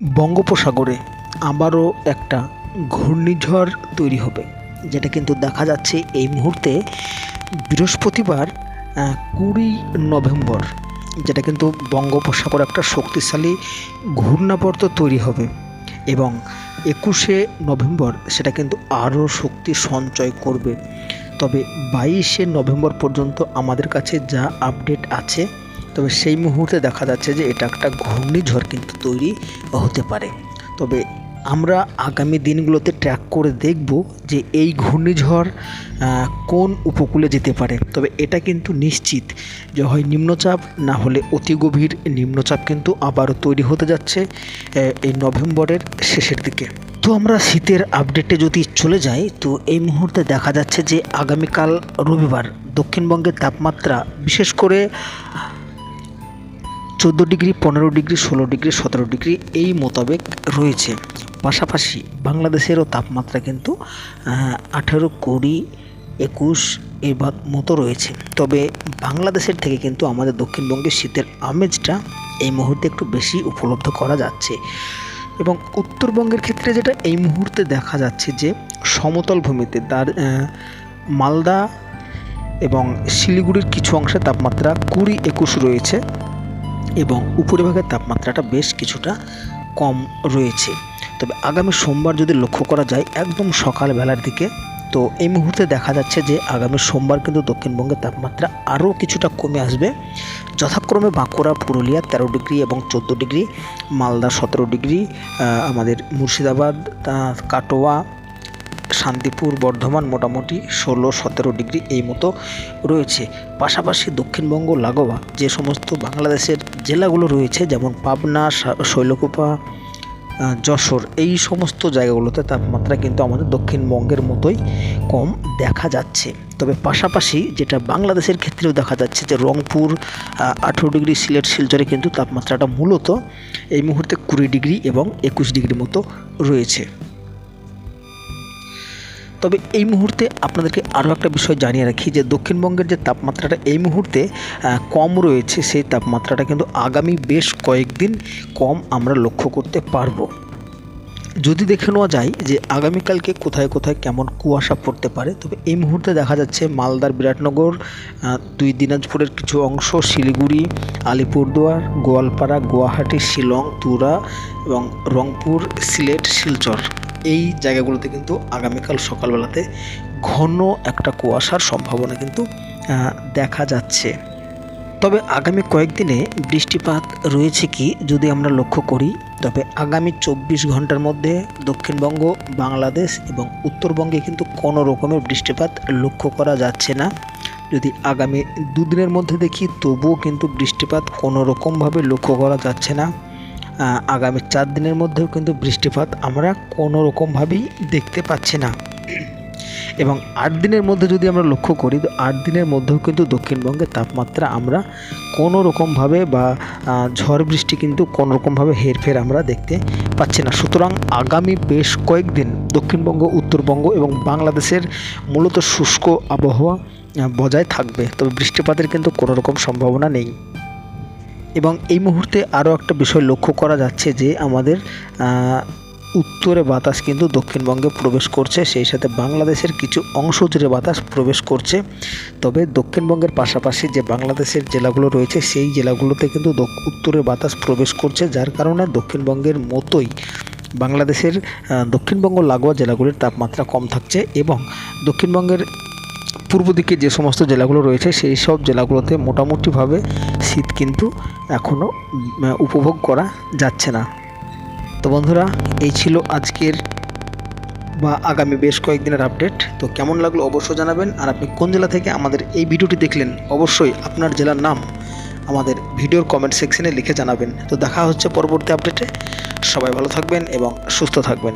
বঙ্গোপসাগরে আবারও একটা ঘূর্ণিঝড় তৈরি হবে, যেটা কিন্তু দেখা যাচ্ছে এই মুহূর্তে বৃহস্পতিবার কুড়ি নভেম্বর, যেটা কিন্তু বঙ্গোপসাগর একটা শক্তিশালী ঘূর্ণাবর্ত তৈরি হবে এবং একুশে নভেম্বর সেটা কিন্তু আরও শক্তি সঞ্চয় করবে। তবে বাইশে নভেম্বর পর্যন্ত আমাদের কাছে যা আপডেট আছে তবে সেই মুহূর্তে দেখা যাচ্ছে যে এটা একটা ঘূর্ণিঝড় কিন্তু তৈরি হতে পারে। তবে আমরা আগামী দিনগুলোতে ট্র্যাক করে দেখব যে এই ঘূর্ণিঝড় কোন উপকূলে যেতে পারে। তবে এটা কিন্তু নিশ্চিত যে হয় নিম্নচাপ, না হলে অতি গভীর নিম্নচাপ কিন্তু আবারও তৈরি হতে যাচ্ছে এই নভেম্বরের শেষের দিকে। তো আমরা শীতের আপডেটে যদি চলে যাই, তো এই মুহূর্তে দেখা যাচ্ছে যে আগামীকাল রবিবার দক্ষিণবঙ্গের তাপমাত্রা বিশেষ করে চোদ্দ ডিগ্রি, পনেরো ডিগ্রি, ষোলো ডিগ্রি, সতেরো ডিগ্রি এই মোতাবেক রয়েছে। পাশাপাশি বাংলাদেশেরও তাপমাত্রা কিন্তু আঠেরো কুড়ি একুশ এর মতো রয়েছে। তবে বাংলাদেশের থেকে কিন্তু আমাদের দক্ষিণবঙ্গের শীতের আমেজটা এই মুহূর্তে একটু বেশি উপলব্ধ করা যাচ্ছে। এবং উত্তরবঙ্গের ক্ষেত্রে যেটা এই মুহূর্তে দেখা যাচ্ছে যে, সমতল ভূমিতে তার মালদা এবং শিলিগুড়ির কিছু অংশে তাপমাত্রা কুড়ি একুশ রয়েছে। এবং উপরিভাগের তাপমাত্রাটা বেশ কিছুটা কম রয়েছে। তবে আগামী সোমবার যদি লক্ষ্য করা যায়, একদম সকালবেলার দিকে, তো এই মুহূর্তে দেখা যাচ্ছে যে আগামী সোমবার কিন্তু দক্ষিণবঙ্গের তাপমাত্রা আরও কিছুটা কমে আসবে। যথাক্রমে বাঁকুড়া, পুরুলিয়া তেরো ডিগ্রি এবং চোদ্দ ডিগ্রি, মালদা সতেরো ডিগ্রি আমাদের মুর্শিদাবাদ কাটোয়া শান্তিপুর বর্ধমান মোটামুটি ষোলো, সতেরো ডিগ্রি এই মতো রয়েছে। পাশাপাশি দক্ষিণবঙ্গ লাগোয়া যে সমস্ত বাংলাদেশের জেলাগুলো রয়েছে, যেমন পাবনা শৈলকুপা যশোর, এই সমস্ত জায়গাগুলোতে তাপমাত্রা কিন্তু আমাদের দক্ষিণবঙ্গের মতোই কম দেখা যাচ্ছে। তবে পাশাপাশি যেটা বাংলাদেশের ক্ষেত্রেও দেখা যাচ্ছে যে রংপুর আঠেরো ডিগ্রি সিলেট, শিলচরে কিন্তু তাপমাত্রাটা মূলত এই মুহূর্তে কুড়ি ডিগ্রি এবং একুশ ডিগ্রি মতো রয়েছে। তবে এই মুহূর্তে আপনাদেরকে আরও একটা বিষয় জানিয়ে রাখি যে দক্ষিণবঙ্গের যে তাপমাত্রাটা এই মুহূর্তে কম রয়েছে, সেই তাপমাত্রাটা কিন্তু আগামী বেশ কয়েকদিন কম আমরা লক্ষ্য করতে পারব। যদি দেখে নেওয়া যায় যে আগামীকালকে কোথায় কোথায় কেমন কুয়াশা পড়তে পারে, তবে এই মুহূর্তে দেখা যাচ্ছে মালদার বিরাটনগর দুই দিনাজপুরের কিছু অংশ, শিলিগুড়ি, আলিপুরদুয়ার, গোয়ালপাড়া, গুয়াহাটি, শিলং, তুরা এবং রংপুর, সিলেট, শিলচর। এই জায়গাগুলোতে কিন্তু আগামীকাল সকালবেলাতে ঘন একটা কুয়াশার সম্ভাবনা কিন্তু দেখা যাচ্ছে। তবে আগামী কয়েকদিনে বৃষ্টিপাত রয়েছে কি যদি আমরা লক্ষ্য করি, তবে আগামী চব্বিশ ঘণ্টার মধ্যে দক্ষিণবঙ্গ, বাংলাদেশ এবং উত্তরবঙ্গে কিন্তু কোনো রকমের বৃষ্টিপাত লক্ষ্য করা যাচ্ছে না। যদি আগামী দুদিনের মধ্যে দেখি, তবুও কিন্তু বৃষ্টিপাত কোনো রকমভাবে লক্ষ্য করা যাচ্ছে না। আগামী চার দিনের মধ্যেও কিন্তু বৃষ্টিপাত আমরা কোনো রকমভাবেই দেখতে পাচ্ছি না। এবং আট দিনের মধ্যে যদি আমরা লক্ষ্য করি, তো আট দিনের মধ্যেও কিন্তু দক্ষিণবঙ্গের তাপমাত্রা আমরা কোনো রকমভাবে বা ঝড় বৃষ্টি কিন্তু কোনো রকমভাবে হেরফের আমরা দেখতে পাচ্ছি না। সুতরাং আগামী বেশ কয়েকদিন দক্ষিণবঙ্গ, উত্তরবঙ্গ এবং বাংলাদেশের মূলত শুষ্ক আবহাওয়া বজায় থাকবে। তবে বৃষ্টিপাতের কিন্তু কোনো রকম সম্ভাবনা নেই। এবং এই মুহূর্তে আরও একটা বিষয় লক্ষ্য করা যাচ্ছে যে আমাদের উত্তরে বাতাস কিন্তু দক্ষিণবঙ্গে প্রবেশ করছে, সেই সাথে বাংলাদেশের কিছু অংশ জুড়ে বাতাস প্রবেশ করছে। তবে দক্ষিণবঙ্গের পাশাপাশি যে বাংলাদেশের জেলাগুলো রয়েছে, সেই জেলাগুলোতে কিন্তু উত্তরে বাতাস প্রবেশ করছে, যার কারণে দক্ষিণবঙ্গের মতোই বাংলাদেশের দক্ষিণবঙ্গ লাগোয়া জেলাগুলির তাপমাত্রা কম থাকছে এবং দক্ষিণবঙ্গের পূর্ব দিকে যে সমস্ত জেলাগুলো রয়েছে, সেই সব জেলাগুলোতে মোটামুটিভাবে শীত কিন্তু এখনও উপভোগ করা যাচ্ছে না। তো বন্ধুরা, এই ছিল আজকের বা আগামী বেশ কয়েকদিনের আপডেট তো কেমন লাগল অবশ্যই জানাবেন। আর আপনি কোন জেলা থেকে আমাদের এই ভিডিওটি দেখলেন, অবশ্যই আপনার জেলার নাম আমাদের ভিডিওর কমেন্ট সেকশনে লিখে জানাবেন। তো দেখা হচ্ছে পরবর্তী আপডেটে সবাই ভালো থাকবেন এবং সুস্থ থাকবেন।